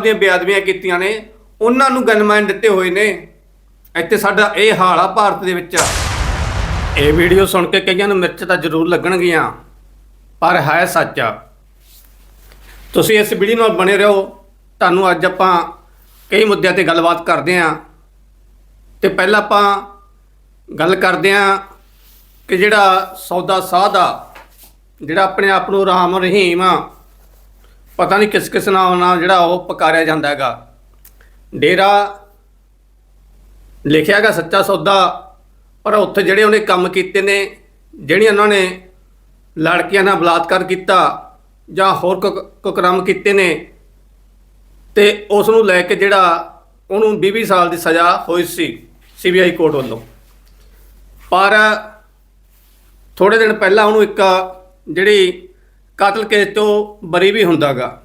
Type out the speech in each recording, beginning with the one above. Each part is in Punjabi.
ਦੀਆਂ ਬੇਅਦਬੀਆਂ ਕੀਤੀਆਂ ਨੇ, ਉਹਨਾਂ ਨੂੰ ਗਨਮੈਨ ਦਿੱਤੇ ਹੋਏ ਨੇ। ਇੱਥੇ ਸਾਡਾ ਇਹ ਹਾਲ ਆ ਭਾਰਤ ਦੇ ਵਿੱਚ। ਇਹ ਵੀਡੀਓ ਸੁਣ ਕੇ ਕਈਆਂ ਨੂੰ ਮਿਰਚ ਤਾਂ ਜ਼ਰੂਰ ਲੱਗਣਗੀਆਂ, ਪਰ ਹੈ ਸੱਚ। ਤੁਸੀਂ ਇਸ ਵੀਡੀਓ ਨਾਲ ਬਣੇ ਰਹੋ। ਤੁਹਾਨੂੰ ਅੱਜ ਆਪਾਂ ਕਈ ਮੁੱਦਿਆਂ ਤੇ ਗੱਲਬਾਤ ਕਰਦੇ ਆਂ ਤੇ ਪਹਿਲਾਂ ਆਪਾਂ ਗੱਲ ਕਰਦੇ ਆਂ ਕਿ ਜਿਹੜਾ ਸੌਦਾ ਸਾਧ ਆ ਜਿਹੜਾ ਆਪਣੇ ਆਪ ਨੂੰ ਰਾਮ ਰਹੀਮ ਆ ਪਤਾ ਨਹੀਂ ਕਿਸ ਕਿਸ ਨਾਮ ਨਾਲ ਜਿਹੜਾ ਉਹ ਪਕਾਰਿਆ ਜਾਂਦਾ ਹੈਗਾ। ਡੇਰਾ ਲਿਖਿਆ ਲਿਖਿਆਗਾ ਸੱਚਾ ਸੌਦਾ, ਪਰ ਉੱਥੇ ਜਿਹੜੇ ਉਹਨੇ ਕੰਮ ਕੀਤੇ ਨੇ, ਜਿਹੜੀਆਂ ਉਹਨਾਂ ਨੇ ਲੜਕੀਆਂ ਨਾਲ ਬਲਾਤਕਾਰ ਕੀਤਾ ਜਾਂ ਹੋਰ ਕੁ- ਕੁਕਰਮ ਕੀਤੇ ਨੇ, ਤੇ ਉਸ ਨੂੰ ਲੈ ਕੇ ਜਿਹੜਾ ਉਹਨੂੰ 20 ਸਾਲ ਦੀ ਸਜ਼ਾ ਹੋਈ ਸੀ ਸੀਬੀਆਈ ਕੋਰਟ ਵੱਲੋਂ। ਪਰ ਥੋੜੇ ਦਿਨ ਪਹਿਲਾਂ ਉਹਨੂੰ ਇੱਕ ਜਿਹੜੀ ਕਤਲ ਕੇਸ ਤੋਂ ਬਰੀ ਵੀ ਹੁੰਦਾਗਾ।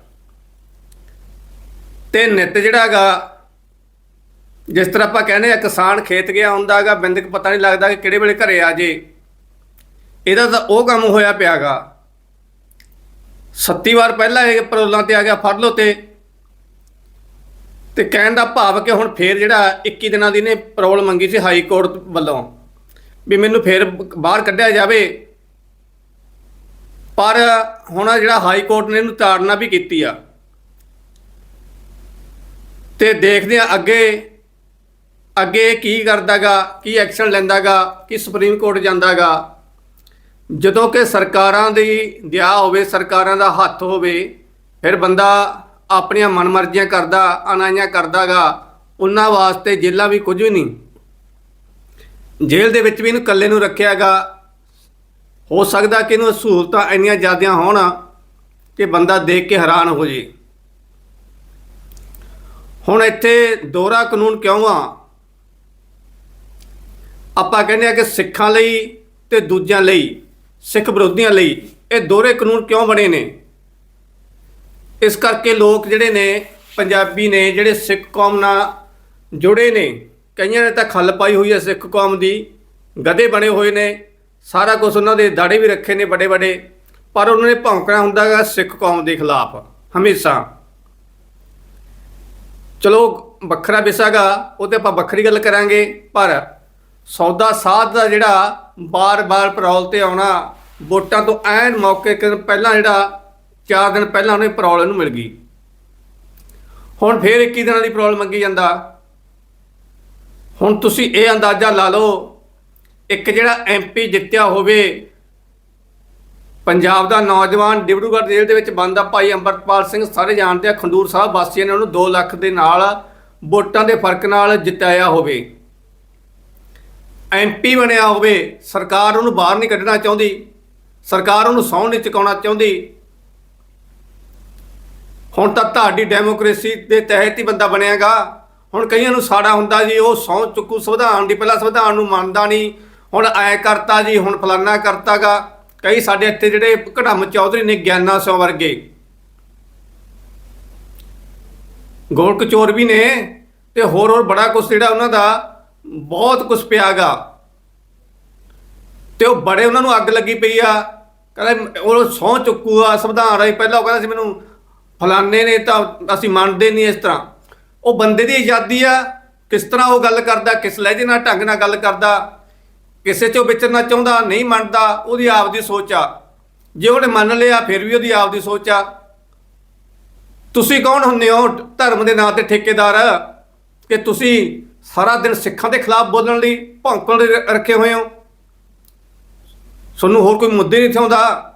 ਤੇ ਨਿਤ ਜਿਹੜਾਗਾ ਜਿਸ ਤਰ੍ਹਾਂ ਆਪਾਂ ਕਹਿੰਦੇ ਆ, ਕਿਸਾਨ ਖੇਤ ਗਿਆ ਹੁੰਦਾਗਾ, ਬਿੰਦਕ ਪਤਾ ਨਹੀਂ ਲੱਗਦਾ ਕਿ ਕਿਹੜੇ ਵੇਲੇ ਘਰੇ ਆ ਜੇ। ਇਹਦਾ ਤਾਂ ਉਹ ਕੰਮ ਹੋਇਆ ਪਿਆਗਾ। ਸੱਤੀ ਵਾਰ ਪਹਿਲਾਂ ਇਹ ਪਰੋਲਾਂ ਤੇ ਆ ਗਿਆ, ਫੜ ਲਓ ਤੇ। ਤੇ ਕਹਿਣ ਦਾ ਭਾਵ ਕਿ ਹੁਣ ਫੇਰ ਜਿਹੜਾ 21 ਦਿਨਾਂ ਦੀ ਨੇ ਪਰੋਲ ਮੰਗੀ ਸੀ ਹਾਈ ਕੋਰਟ ਵੱਲੋਂ, ਵੀ ਮੈਨੂੰ ਫੇਰ ਬਾਹਰ ਕੱਢਿਆ ਜਾਵੇ। ਪਰ ਹੁਣ ਜਿਹੜਾ ਹਾਈ ਕੋਰਟ ਨੇ ਇਹਨੂੰ ਤਾੜਨਾ ਵੀ ਕੀਤੀ ਆ। ਤੇ ਦੇਖਦੇ ਆ ਅੱਗੇ ਅੱਗੇ ਇਹ ਕੀ ਕਰਦਾਗਾ, ਕੀ ਐਕਸ਼ਨ ਲੈਂਦਾਗਾ, ਕੀ ਸੁਪਰੀਮ ਕੋਰਟ ਜਾਂਦਾਗਾ। ਜਦੋਂ ਕਿ ਸਰਕਾਰਾਂ ਦੀ ਦਿਆ ਹੋਵੇ, ਸਰਕਾਰਾਂ ਦਾ ਹੱਥ ਹੋਵੇ, ਫਿਰ ਬੰਦਾ ਆਪਣੀਆਂ ਮਨਮਰਜ਼ੀਆਂ ਕਰਦਾ, ਅਨਾਈਆਂ ਕਰਦਾਗਾ, ਉਹਨਾਂ ਵਾਸਤੇ ਜੇਲਾਂ ਵੀ ਕੁਝ ਵੀ ਨਹੀਂ। ਜੇਲ੍ਹ ਦੇ ਵਿੱਚ ਵੀ ਇਹਨੂੰ ਇਕੱਲੇ ਨੂੰ ਰੱਖਿਆਗਾ। ਹੋ ਸਕਦਾ ਕਿ ਇਹਨੂੰ ਸਹੂਲਤਾਂ ਇੰਨੀਆਂ ਜ਼ਿਆਦੀਆਂ ਹੋਣ ਕਿ ਬੰਦਾ ਦੇਖ ਕੇ ਹੈਰਾਨ ਹੋ ਜੇ। ਹੁਣ ਇੱਥੇ ਦੋਹਰਾ ਕਾਨੂੰਨ ਕਿਉਂ ਆ? ਆਪਾਂ ਕਹਿੰਦੇ ਆ ਕਿ ਸਿੱਖਾਂ ਲਈ ਤੇ ਦੂਜਿਆਂ ਲਈ, ਸਿੱਖ ਵਿਰੋਧੀਆਂ ਲਈ ਇਹ ਦੋਹਰੇ ਕਾਨੂੰਨ ਕਿਉਂ ਬਣੇ ਨੇ? ਇਸ ਕਰਕੇ ਲੋਕ ਜਿਹੜੇ ਨੇ, ਪੰਜਾਬੀ ਨੇ, ਜਿਹੜੇ ਸਿੱਖ ਕੌਮ ਨਾਲ ਜੁੜੇ ਨੇ, ਕਈਆਂ ਨੇ ਤਾਂ ਖੱਲ ਪਾਈ ਹੋਈ ਹੈ ਸਿੱਖ ਕੌਮ ਦੀ ਗਧੇ ਬਣੇ ਹੋਏ ਨੇ। ਸਾਰਾ ਕੁਝ ਉਹਨਾਂ ਦੇ ਦਾੜੇ ਵੀ ਰੱਖੇ ਨੇ ਵੱਡੇ ਵੱਡੇ, ਪਰ ਉਹਨਾਂ ਨੇ ਭੌਂਕਣਾ ਹੁੰਦਾਗਾ ਸਿੱਖ ਕੌਮ ਦੇ ਖਿਲਾਫ, ਹਮੇਸ਼ਾ। ਚਲੋ, ਵੱਖਰਾ ਵਿਸਾਗਾ ਉਹ ਤੇ ਆਪਾਂ ਵੱਖਰੀ ਗੱਲ ਕਰਾਂਗੇ, ਪਰ ਸੌਦਾ ਸਾਧ ਦਾ ਜਿਹੜਾ ਬਾਰ-ਬਾਰ ਪਰੌਲ ਤੇ ਆਉਣਾ, ਵੋਟਾਂ ਤੋਂ ਐਨ ਮੌਕੇ ਕਿ ਪਹਿਲਾਂ ਜਿਹੜਾ 4 ਦਿਨ ਪਹਿਲਾਂ ਉਹਨੇ ਪਰੌਲ ਇਹਨੂੰ ਮਿਲ ਗਈ। ਹੁਣ ਫੇਰ 21 ਦਿਨਾਂ ਦੀ ਪਰੌਲ ਮੰਗੀ ਜਾਂਦਾ। ਹੁਣ ਤੁਸੀਂ ਇਹ ਅੰਦਾਜ਼ਾ ਲਾ ਲਓ ਇੱਕ ਜਿਹੜਾ ਐਮਪੀ ਜਿੱਤਿਆ ਹੋਵੇ, ਪੰਜਾਬ ਦਾ ਨੌਜਵਾਨ ਡਿਬਰੂਗੜ੍ਹ ਜੇਲ੍ਹ ਦੇ ਵਿੱਚ ਬੰਦ ਆ ਭਾਈ ਅੰਮ੍ਰਿਤਪਾਲ ਸਿੰਘ ਸਾਰੇ ਜਾਣਦੇ ਆ, ਖੰਡੂਰ ਸਾਹਿਬ ਵਾਸੀਆਂ ਨੇ ਉਹਨੂੰ 2 ਲੱਖ ਦੇ ਨਾਲ ਵੋਟਾਂ ਦੇ ਫ਼ਰਕ ਨਾਲ ਜਿਤਾਇਆ ਹੋਵੇ। ਐਮਪੀ ਬਣਿਆ ਹੋਵੇ, ਸਰਕਾਰ ਉਹਨੂੰ ਬਾਹਰ ਨਹੀਂ ਕੱਢਣਾ ਚਾਹੁੰਦੀ, ਸਰਕਾਰ ਉਹਨੂੰ ਸਹੁੰ ਨਹੀਂ ਚੁਕਾਉਣਾ ਚਾਹੁੰਦੀ। ਹੁਣ ਤਾਂ ਤੁਹਾਡੀ ਡੈਮੋਕ੍ਰੇਸੀ ਦੇ ਤਹਿਤ ਹੀ ਬੰਦਾ ਬਣਿਆਗਾ। ਹੁਣ ਕਈਆਂ ਨੂੰ ਸਾੜਾ ਹੁੰਦਾ ਜੀ, ਉਹ ਸਹੁੰ ਚੁੱਕੂ, ਸੰਵਿਧਾਨ ਦੀ ਪਹਿਲਾਂ ਸੰਵਿਧਾਨ ਨੂੰ ਮੰਨਦਾ ਨਹੀਂ ਹੁਣ ਐ ਕਰਤਾ ਜੀ, ਹੁਣ ਫਲਾਨਾ ਕਰਤਾਗਾ। ਕਈ ਸਾਡੇ ਇੱਥੇ ਜਿਹੜੇ ਘੜਮ ਚੌਧਰੀ ਨੇ ਗਿਆਨਾ ਸਿੰਘ ਵਰਗੇ। ਗੋਲਕ ਚੋਰ ਵੀ ਨੇ ਤੇ ਹੋਰ ਹੋਰ ਬੜਾ ਕੁਝ ਜਿਹੜਾ ਉਹਨਾਂ ਦਾ ਬਹੁਤ ਕੁਝ ਪਿਆਗਾ। ਤੇ ਉਹ ਬੜੇ ਉਹਨਾਂ ਨੂੰ ਅੱਗ ਲੱਗੀ ਪਈ ਆ। ਕਹਿੰਦਾ ਉਹ ਸਹੁੰ ਚੁੱਕੂਗਾ ਸੰਵਿਧਾਨ ਰਾਹੀਂ ਪਹਿਲਾਂ ਉਹ ਕਹਿੰਦਾ ਸੀ ਮੈਨੂੰ ਫਲਾਨੇ ਨੇ ਤਾਂ ਅਸੀਂ ਮੰਨਦੇ ਨਹੀਂ ਇਸ ਤਰ੍ਹਾਂ। ਉਹ ਬੰਦੇ ਦੀ ਆਜ਼ਾਦੀ ਆ, ਕਿਸ ਤਰ੍ਹਾਂ ਉਹ ਗੱਲ ਕਰਦਾ, ਕਿਸ ਲਹਿਜੇ ਨਾਲ, ਢੰਗ ਨਾਲ ਗੱਲ ਕਰਦਾ। ਕਿਸੇ ਚੋਂ ਵਿਚਰਨਾ ਚਾਹੁੰਦਾ, ਨਹੀਂ ਮੰਨਦਾ, ਉਹਦੀ ਆਪਦੀ ਸੋਚ ਆ। ਜੇ ਉਹਨੇ ਮੰਨ ਲਿਆ, ਫਿਰ ਵੀ ਉਹਦੀ ਆਪਦੀ ਸੋਚ ਆ। ਤੁਸੀਂ ਕੌਣ ਹੁੰਦੇ ਹੋ ਧਰਮ ਦੇ ਨਾਂ ਤੇ ਠੇਕੇਦਾਰ? ਕਿ ਤੁਸੀਂ ਸਾਰਾ ਦਿਨ ਸਿੱਖਾਂ ਦੇ ਖਿਲਾਫ ਬੋਲਣ ਲਈ ਭੌਂਕਣ ਲਈ ਰੱਖੇ ਹੋਏ ਹੋ? ਤੁਹਾਨੂੰ ਹੋਰ ਕੋਈ ਮੁੱਦੇ ਨਹੀਂ ਥਾਉਂਦਾ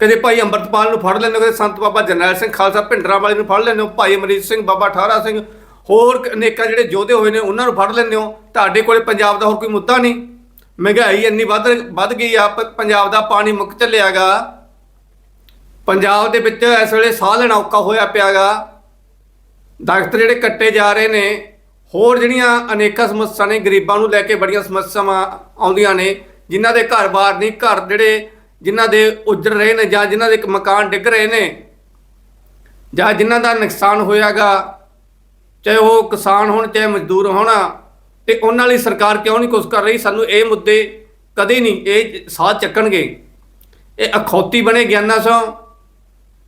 ਕਦੇ ਭਾਈ ਅੰਮ੍ਰਿਤਪਾਲ ਨੂੰ ਫੜ ਲੈਂਦੇ ਹੋ, ਕਦੇ ਸੰਤ ਬਾਬਾ ਜਰਨੈਲ ਸਿੰਘ ਖਾਲਸਾ ਭਿੰਡਰਾਂ ਵਾਲੇ ਨੂੰ ਫੜ ਲੈਂਦੇ ਹੋ, ਭਾਈ ਅਮਰੀਤ ਸਿੰਘ, ਬਾਬਾ ਠਾਰਾ ਸਿੰਘ ਹੋਰ ਅਨੇਕਾਂ ਜਿਹੜੇ ਯੋਧੇ ਹੋਏ ਨੇ, ਉਹਨਾਂ ਨੂੰ ਫੜ ਲੈਂਦੇ ਹੋ। ਤੁਹਾਡੇ ਕੋਲੇ ਪੰਜਾਬ ਦਾ ਹੋਰ ਕੋਈ ਮੁੱਦਾ ਨਹੀਂ। ਮਹਿੰਗਾਈ ਇੰਨੀ ਵੱਧ ਵੱਧ ਗਈ ਆ, ਪ- ਪੰਜਾਬ ਦਾ ਪਾਣੀ ਮੁੱਕ ਚੱਲਿਆਗਾ। ਪੰਜਾਬ ਦੇ ਵਿੱਚ ਇਸ ਵੇਲੇ ਸਾਹ ਲੈਣਾ ਔਖਾ ਹੋਇਆ ਪਿਆਗਾ। ਦਰਖਤ ਜਿਹੜੇ ਕੱਟੇ ਜਾ ਰਹੇ ਨੇ, ਹੋਰ ਜਿਹੜੀਆਂ ਅਨੇਕਾਂ ਸਮੱਸਿਆ ਨੇ, ਗਰੀਬਾਂ ਨੂੰ ਲੈ ਕੇ ਬੜੀਆਂ ਸਮੱਸਿਆਵਾਂ ਆਉਂਦੀਆਂ ਨੇ, ਜਿਨ੍ਹਾਂ ਦੇ ਘਰ-ਬਾਰ ਨਹੀਂ, ਘਰ ਜਿਹੜੇ ਜਿਨ੍ਹਾਂ ਦੇ ਉੱਜੜ ਰਹੇ ਨੇ ਜਾਂ ਜਿਨ੍ਹਾਂ ਦੇ ਇੱਕ ਮਕਾਨ ਡਿੱਗ ਰਹੇ ਨੇ, ਜਾਂ ਜਿਨ੍ਹਾਂ ਦਾ ਨੁਕਸਾਨ ਹੋਇਆਗਾ ਚਾਹੇ ਉਹ ਕਿਸਾਨ ਹੋਣ, ਚਾਹੇ ਮਜ਼ਦੂਰ ਹੋਣ, ਤੇ ਉਹਨਾਂ ਲਈ ਸਰਕਾਰ ਕਿਉਂ ਨਹੀਂ ਕੁਝ ਕਰ ਰਹੀ? ਸਾਨੂੰ ਇਹ ਮੁੱਦੇ ਕਦੇ ਨਹੀਂ, ਇਹ ਸਾਹ ਚੱਕਣਗੇ। ਇਹ ਅਖੌਤੀ ਬਣੇ ਗਿਆਨਾਂ ਸੋ।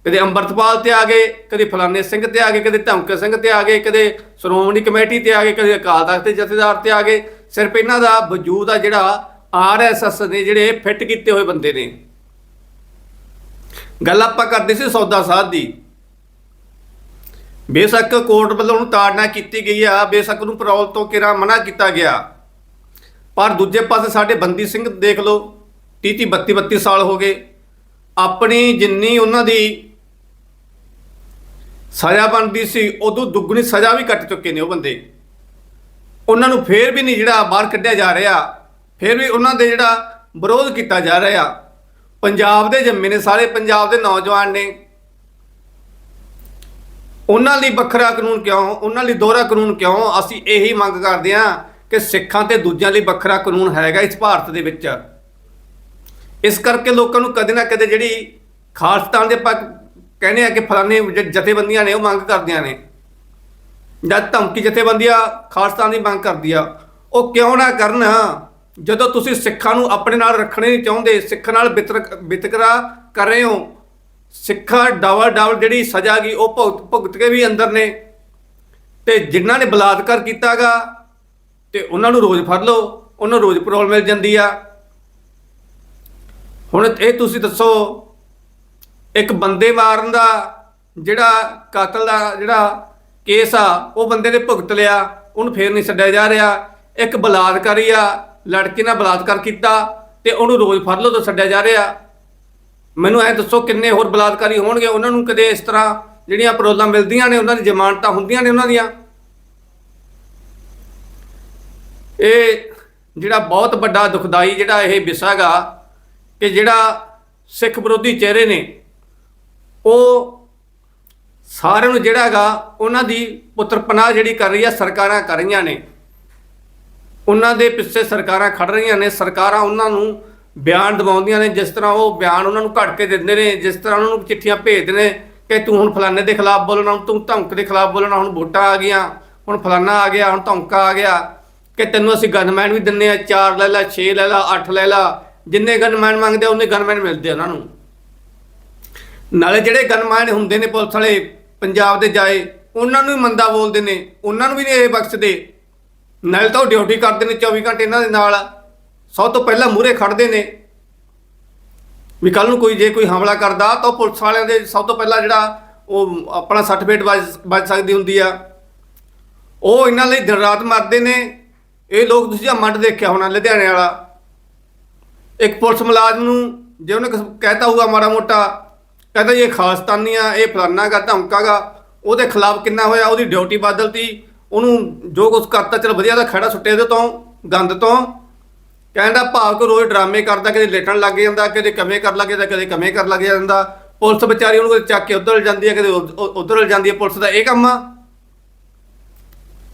ਕਦੇ ਅੰਮ੍ਰਿਤਪਾਲ ਤੇ ਆ ਗਏ, ਕਦੇ ਫਲਾਨੇ ਸਿੰਘ ਤੇ ਆ ਗਏ, ਕਦੇ ਧਮਕੇ ਸਿੰਘ ਤੇ ਆ ਗਏ, ਕਦੇ ਸ਼੍ਰੋਮਣੀ ਕਮੇਟੀ ਤੇ ਆ ਗਏ, ਕਦੇ ਅਕਾਲ ਤਖਤ ਦੇ ਜਥੇਦਾਰ ਤੇ ਆ ਗਏ। ਸਿਰਫ ਇਹਨਾਂ ਦਾ ਵਜੂਦ ਆ ਜਿਹੜਾ ਆਰਐਸਐਸ ਨੇ ਜਿਹੜੇ ਫਿੱਟ ਕੀਤੇ ਹੋਏ ਬੰਦੇ ਨੇ। ਗੱਲ ਆਪਾਂ ਕਰਦੇ ਸੀ ਸੌਦਾ ਸਾਧ ਦੀ। ਬੇਸ਼ੱਕ ਕੋਰਟ ਵੱਲੋਂ ਉਹਨੂੰ ਤਾੜਨਾ ਕੀਤੀ ਗਈ ਆ, ਬੇਸ਼ੱਕ ਨੂੰ ਪੈਰੋਲ ਤੋਂ ਕਿਰਾ ਮਨਾ ਕੀਤਾ ਗਿਆ। ਪਰ ਦੂਜੇ ਪਾਸੇ ਸਾਡੇ ਬੰਦੀ ਸਿੰਘ ਦੇਖ ਲਓ 30 30 32 32 ਸਾਲ ਹੋ ਗਏ। ਆਪਣੀ ਜਿੰਨੀ ਉਹਨਾਂ ਦੀ ਸਜ਼ਾ ਬਣਦੀ ਸੀ, ਉਦੋਂ ਦੁੱਗਣੀ ਸਜ਼ਾ ਵੀ ਕੱਟ ਚੁੱਕੇ ਨੇ ਉਹ ਬੰਦੇ। ਉਹਨਾਂ ਨੂੰ ਫੇਰ ਵੀ ਨਹੀਂ ਜਿਹੜਾ ਬਾਹਰ ਕੱਢਿਆ ਜਾ ਰਿਹਾ, ਫੇਰ ਵੀ ਉਹਨਾਂ ਦੇ ਜਿਹੜਾ ਵਿਰੋਧ ਕੀਤਾ ਜਾ ਰਿਹਾ। ਪੰਜਾਬ ਦੇ ਜੰਮੇ ਨੇ ਸਾਰੇ, ਪੰਜਾਬ ਦੇ ਨੌਜਵਾਨ ਨੇ। ਉਹਨਾਂ ਲਈ ਵੱਖਰਾ ਕਾਨੂੰਨ ਕਿਉਂ? ਉਹਨਾਂ ਲਈ ਦੋਹਰਾ ਕਾਨੂੰਨ ਕਿਉਂ? ਅਸੀਂ ਇਹੀ ਮੰਗ ਕਰਦੇ ਹਾਂ ਕਿ ਸਿੱਖਾਂ ਤੇ ਦੂਜਿਆਂ ਲਈ ਵੱਖਰਾ ਕਾਨੂੰਨ ਹੈਗਾ ਇਸ ਭਾਰਤ ਦੇ ਵਿੱਚ। ਇਸ ਕਰਕੇ ਲੋਕਾਂ ਨੂੰ ਕਦੇ ਨਾ ਕਦੇ ਜਿਹੜੀ ਖਾਲਸਤਾਨ ਦੇ ਪੱਕ ਕਹਿੰਦੇ ਆ ਕਿ ਫਲਾਣੇ ਜਥੇਬੰਦੀਆਂ ਨੇ ਉਹ ਮੰਗ ਕਰਦੀਆਂ ਨੇ। ਜਦ ਧਮਕੀ ਜਥੇਬੰਦੀਆਂ ਖਾਲਸਤਾਨ ਦੀ ਮੰਗ ਕਰਦੀ ਆ। ਉਹ ਕਿਉਂ ਨਾ ਕਰਨ? ਜਦੋਂ ਤੁਸੀਂ ਸਿੱਖਾਂ ਨੂੰ ਆਪਣੇ ਨਾਲ ਰੱਖਣੇ ਨਹੀਂ ਚਾਹੁੰਦੇ, ਸਿੱਖ ਨਾਲ ਵਿਤਰਕ ਵਿਤਕਰਾ ਕਰ ਰਹੇ ਹੋ ਸਿੱਖਾਂ ਡਬਲ ਡਬਲ ਜਿਹੜੀ ਸਜ਼ਾ ਗਈ ਉਹ ਭੁਗਤ ਭੁਗਤ ਕੇ ਵੀ ਅੰਦਰ ਨੇ। ਤੇ ਜਿਨ੍ਹਾਂ ਨੇ ਬਲਾਤਕਾਰ ਕੀਤਾਗਾ ਤੇ ਉਹਨਾਂ ਨੂੰ ਰੋਜ਼ ਫੜ ਲਓ, ਉਹਨਾਂ ਨੂੰ ਰੋਜ਼ ਪੈਰੋਲ ਮਿਲ ਜਾਂਦੀ ਆ। ਹੁਣ ਇਹ ਤੁਸੀਂ ਦੱਸੋ, ਇੱਕ ਬੰਦੇ ਮਾਰਨ ਦਾ ਜਿਹੜਾ ਕਾਤਲ ਦਾ ਜਿਹੜਾ ਕੇਸ ਆ, ਉਹ ਬੰਦੇ ਨੇ ਭੁਗਤ ਲਿਆ, ਉਹਨੂੰ ਫੇਰ ਨਹੀਂ ਛੱਡਿਆ ਜਾ ਰਿਹਾ। ਇੱਕ ਬਲਾਤਕਾਰੀ ਆ, ਲੜਕੀ ਨਾਲ ਬਲਾਤਕਾਰ ਕੀਤਾ, ਤੇ ਉਹਨੂੰ ਰੋਜ਼ ਫੜ ਲਓ ਤਾਂ ਛੱਡਿਆ ਜਾ ਰਿਹਾ। ਮੈਨੂੰ ਐ ਦੱਸੋ ਕਿੰਨੇ ਹੋਰ ਬਲਾਤਕਾਰੀ ਹੋਣਗੇ? ਉਹਨਾਂ ਨੂੰ ਕਦੇ ਇਸ ਤਰ੍ਹਾਂ ਜਿਹੜੀਆਂ ਪਰੋਲਾਂ ਮਿਲਦੀਆਂ ਨੇ, ਉਹਨਾਂ ਦੀ ਜ਼ਮਾਨਤਾਂ ਹੁੰਦੀਆਂ ਨੇ ਉਹਨਾਂ ਦੀਆਂ? ਇਹ ਜਿਹੜਾ ਬਹੁਤ ਵੱਡਾ ਦੁਖਦਾਈ ਜਿਹੜਾ ਇਹ ਵਿਸਾਗਾ ਕਿ ਜਿਹੜਾ ਸਿੱਖ ਵਿਰੋਧੀ ਚਿਹਰੇ ਨੇ, ਉਹ ਸਾਰਿਆਂ ਨੂੰ ਜਿਹੜਾਗਾ ਉਹਨਾਂ ਦੀ ਪੁੱਤਰਪਨਾਹ ਜਿਹੜੀ ਕਰ ਰਹੀ ਆ ਸਰਕਾਰਾਂ ਕਰ ਰਹੀਆਂ ਨੇ। ਉਹਨਾਂ ਦੇ ਪਿੱਛੇ ਸਰਕਾਰਾਂ ਖੜ ਰਹੀਆਂ ਨੇ, ਸਰਕਾਰਾਂ ਉਹਨਾਂ ਨੂੰ ਬਿਆਨ ਦਵਾਉਂਦੀਆਂ ਨੇ, ਜਿਸ ਤਰ੍ਹਾਂ ਉਹ ਬਿਆਨ ਉਹਨਾਂ ਨੂੰ ਘੜ ਕੇ ਦਿੰਦੇ ਨੇ, ਜਿਸ ਤਰ੍ਹਾਂ ਉਹਨਾਂ ਨੂੰ ਚਿੱਠੀਆਂ ਭੇਜਦੇ ਨੇ ਕਿ ਤੂੰ ਹੁਣ ਫਲਾਣੇ ਦੇ ਖਿਲਾਫ ਬੋਲਣਾ, ਹੁਣ ਤੂੰ ਧਮਕ ਦੇ ਖਿਲਾਫ ਬੋਲਣਾ, ਹੁਣ ਵੋਟਾਂ ਆ ਗਈਆਂ, ਹੁਣ ਫਲਾਣਾ ਆ ਗਿਆ, ਹੁਣ ਧਮਕਾ ਆ ਗਿਆ, ਕਿ ਤੈਨੂੰ ਅਸੀਂ ਗਨਮੈਨ ਵੀ ਦਿੰਨੇ ਆ 4 ਲੈ ਲੈ 6 ਲੈ ਲੈ 8 ਲੈ ਲੈ, ਜਿੰਨੇ ਗਨਮੈਨ ਮੰਗਦੇ ਆ, ਉਹਨੇ ਗਨਮੈਨ ਮਿਲਦੇ ਆ ਉਹਨਾਂ ਨੂੰ। ਨਾਲੇ ਜਿਹੜੇ ਗਨਮੈਨ ਹੁੰਦੇ ਨੇ ਪੁਲਿਸ ਵਾਲੇ, ਪੰਜਾਬ ਦੇ ਜਾਏ, ਉਹਨਾਂ ਨੂੰ ਵੀ ਮੰਦਾ ਬੋਲਦੇ ਨੇ, ਉਹਨਾਂ ਨੂੰ ਵੀ ਨਹੀਂ ਇਹ ਬਖਸ਼ਦੇ। ਨਾਲੇ ਤਾਂ ਉਹ ਡਿਊਟੀ ਕਰਦੇ ਨੇ 24 ਘੰਟੇ ਇਹਨਾਂ ਦੇ ਨਾਲ। ਸਭ ਤੋਂ ਪਹਿਲਾਂ ਮੂਹਰੇ ਖੜਦੇ ਨੇ। ਵੀ ਕੱਲ ਨੂੰ ਕੋਈ ਜੇ ਕੋਈ ਹਮਲਾ ਕਰਦਾ ਤਾਂ ਉਹ ਪੁਲਿਸ ਵਾਲਿਆਂ ਦੇ ਸਭ ਤੋਂ ਪਹਿਲਾਂ ਜਿਹੜਾ ਉਹ ਆਪਣਾ ਸਰਟੀਫਿਕੇਟ ਵੱਜ ਵੱਜ ਸਕਦੀ ਹੁੰਦੀ ਆ। ਉਹ ਇਹਨਾਂ ਲਈ ਦਿਨ ਰਾਤ ਮਰਦੇ ਨੇ। ਇਹ ਲੋਕ ਤੁਸੀਂ ਆ ਮੱਡ ਦੇਖਿਆ ਹੋਣਾ ਲੁਧਿਆਣੇ ਵਾਲਾ। ਇੱਕ ਪੁਲਿਸ ਮੁਲਾਜ਼ਮ ਨੂੰ ਜੇ ਉਹਨੇ ਕਹਿਤਾ ਹੋਊਗਾ ਮਾੜਾ ਮੋਟਾ, ਕਹਿੰਦਾ ਇਹ ਖਾਲਸਤਾਨੀ ਆ ਇਹ ਫਲਾਨਾ ਗਾ, ਧਮਕਾ ਗਾ, ਉਹਦੇ ਖਿਲਾਫ ਕਿੰਨਾ ਹੋਇਆ, ਉਹਦੀ ਡਿਊਟੀ ਬਦਲਤੀ ਉਹਨੂੰ ਜੋ ਕੁਝ ਕਰਤਾ, ਚਲ ਵਧੀਆ ਦਾ ਖੜਾ ਸੁੱਟੇ ਇਹਦੇ ਤੋਂ, ਗੰਦ ਤੋਂ। ਕਹਿੰਦਾ ਭਾਵ ਕੋ ਰੋਜ਼ ਡਰਾਮੇ ਕਰਦਾ, ਕਦੇ ਲੇਟਣ ਲੱਗ ਜਾਂਦਾ, ਕਦੇ ਕਮੇ ਕਰ ਲੱਗ ਜਾਂਦਾ, ਕਦੇ ਕਮੇ ਕਰ ਲੱਗ ਜਾਂਦਾ। ਪੁਲਿਸ ਵਿਚਾਰੀ ਉਹਨੂੰ ਕਦੇ ਚੱਕ ਕੇ ਉਧਰ ਜਾਂਦੀ ਹੈ, ਕਦੇ ਉਧਰ ਜਾਂਦੀ ਹੈ। ਪੁਲਿਸ ਦਾ ਇਹ ਕੰਮ ਆ।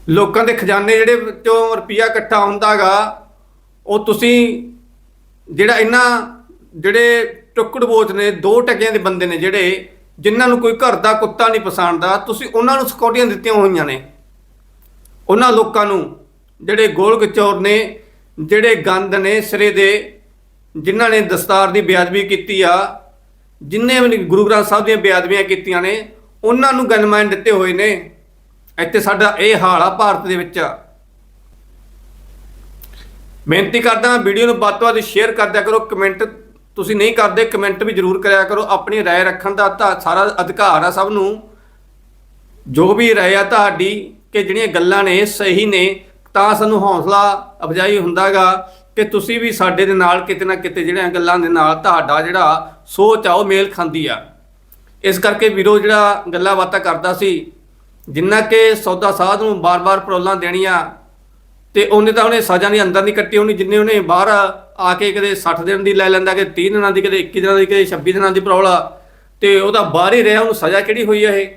ਲੋਕਾਂ ਦੇ ਖਜ਼ਾਨੇ ਜਿਹੜੇ ਵਿੱਚੋਂ ਰੁਪਈਆ ਇਕੱਠਾ ਹੁੰਦਾਗਾ ਉਹ ਤੁਸੀਂ ਜਿਹੜਾ ਇਹਨਾਂ ਜਿਹੜੇ ਟੁੱਕੜ ਬੋਚ ਨੇ, ਦੋ ਟਕਿਆਂ ਦੇ ਬੰਦੇ ਨੇ ਜਿਹੜੇ, ਜਿਨ੍ਹਾਂ ਨੂੰ ਕੋਈ ਘਰ ਦਾ ਕੁੱਤਾ ਨਹੀਂ ਪਛਾਣਦਾ, ਤੁਸੀਂ ਉਹਨਾਂ ਨੂੰ ਸਿਕਿਉਰਟੀਆਂ ਦਿੱਤੀਆਂ ਹੋਈਆਂ ਨੇ। ਉਹਨਾਂ ਲੋਕਾਂ ਨੂੰ ਜਿਹੜੇ ਗੋਲ ਨੇ ਜਿਹੜੇ ਗੰਦ ਨੇ ਸਿਰੇ ਦੇ ਜਿਨ੍ਹਾਂ ਨੇ ਦਸਤਾਰ ਦੀ ਬੇਅਦਬੀ ਕੀਤੀ ਆ ਜਿਨ੍ਹਾਂ ਵੀ ਗੁਰੂ ਗ੍ਰੰਥ ਸਾਹਿਬ ਦੀਆਂ ਬੇਅਦਬੀਆਂ ਕੀਤੀਆਂ ਨੇ ਉਹਨਾਂ ਨੂੰ ਗਨਮੈਨ ਦਿੱਤੇ ਹੋਏ ਨੇ ਇੱਥੇ ਸਾਡਾ ਇਹ ਹਾਲ ਆ ਭਾਰਤ ਦੇ ਵਿੱਚ ਬੇਨਤੀ ਕਰਦਾ ਵੀਡੀਓ ਨੂੰ ਵੱਧ ਤੋਂ ਵੱਧ ਸ਼ੇਅਰ ਕਰਦਿਆ ਕਰੋ ਕਮੈਂਟ ਤੁਸੀਂ ਨਹੀਂ ਕਰਦੇ ਕਮੈਂਟ ਵੀ ਜ਼ਰੂਰ ਕਰਿਆ ਕਰੋ ਆਪਣੀ رائے ਰੱਖਣ ਦਾ ਤਾਂ ਸਾਰਾ ਅਧਿਕਾਰ ਆ ਸਭ ਨੂੰ ਜੋ ਵੀ ਰਾਏ ਆ ਤੁਹਾਡੀ ਕਿ ਜਿਹੜੀਆਂ ਗੱਲਾਂ ਨੇ ਸਹੀ ਨੇ ਤਾਂ ਸਾਨੂੰ ਹੌਸਲਾ ਅਫਜਾਈ ਹੁੰਦਾਗਾ ਕਿ ਤੁਸੀਂ ਵੀ ਸਾਡੇ ਦੇ ਨਾਲ ਕਿਤੇ ਨਾ ਕਿਤੇ ਜਿਹੜੀਆਂ ਗੱਲਾਂ ਦੇ ਨਾਲ ਤੁਹਾਡਾ ਜਿਹੜਾ ਸੋਚ ਆ, ਉਹ ਮੇਲ ਖਾਂਦੀ ਆ। ਇਸ ਕਰਕੇ ਵੀਰੋ ਜਿਹੜਾ ਗੱਲਾਂ ਬਾਤਾਂ ਕਰਦਾ ਸੀ, ਜਿੰਨਾ ਕਿ ਸੌਦਾ ਸਾਧ ਨੂੰ ਬਾਰ-ਬਾਰ ਪਰੋਲਾਂ ਦੇਣੀਆਂ, ਤੇ ਉਹਨੇ ਤਾਂ ਉਹਨੇ ਸਜ਼ਾ ਨਹੀਂ ਅੰਦਰ ਨਹੀਂ ਕੱਟੀ ਉਹਨੇ ਜਿੰਨੇ ਉਹਨੇ ਬਾਹਰ ਆ ਕੇ ਕਦੇ 60 ਦਿਨ ਦੀ ਲੈ ਲੈਂਦਾ ਕਿ 30 ਦਿਨਾਂ ਦੀ, ਕਦੇ 21 ਦਿਨਾਂ ਦੀ, ਕਦੇ 26 ਦਿਨਾਂ ਦੀ ਪਰੋਲਾ ਤੇ ਉਹਦਾ ਬਾਹਰ ਹੀ ਰਿਹਾ, ਉਹਨੂੰ ਸਜ਼ਾ ਕਿਹੜੀ ਹੋਈ ਹੈ ਇਹ?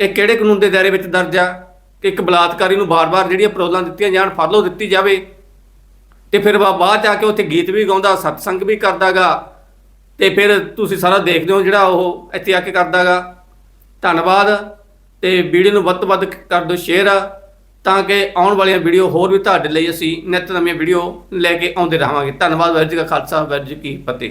ਇਹ ਕਿਹੜੇ ਕਾਨੂੰਨ ਦੇ ਦਾਇਰੇ ਵਿੱਚ ਦਰਜ ਆ? ਕਿ ਇੱਕ ਬਲਾਤਕਾਰੀ ਨੂੰ ਬਾਰ-ਬਾਰ ਜਿਹੜੀਆਂ ਪਰੋਲਾਂ ਦਿੱਤੀਆਂ ਜਾਣ, ਫਾਲੋ ਦਿੱਤੀ ਜਾਵੇ। ਤੇ ਫਿਰ ਬਾਅਦ ਚ ਆ ਕੇ ਉੱਥੇ ਗੀਤ ਵੀ ਗਾਉਂਦਾ, ਸਤਸੰਗ ਵੀ ਕਰਦਾਗਾ। ਤੇ ਫਿਰ ਤੁਸੀਂ ਸਾਰਾ ਦੇਖਦੇ ਹੋ ਜਿਹੜਾ ਉਹ ਇੱਥੇ ਆ ਕੇ ਕਰਦਾਗਾ। ਧੰਨਵਾਦ। ਤੇ ਵੀਡੀਓ ਨੂੰ ਵੱਧ ਤੋਂ ਵੱਧ ਕਰ ਦਿਓ ਸ਼ੇਅਰ। ਤਾਂ ਕਿ ਆਉਣ ਵਾਲੀਆਂ ਵੀਡੀਓ ਹੋਰ ਵੀ ਤੁਹਾਡੇ ਲਈ ਅਸੀਂ ਨਿੱਤ ਨਵੀਆਂ ਵੀਡੀਓ ਲੈ ਕੇ ਆਉਂਦੇ ਰਹਾਂਗੇ। ਧੰਨਵਾਦ, ਵਾਹਿਗੁਰੂ ਜੀ ਕਾ ਖਾਲਸਾ, ਵਾਹਿਗੁਰੂ ਜੀ ਕੀ ਫਤਿਹ।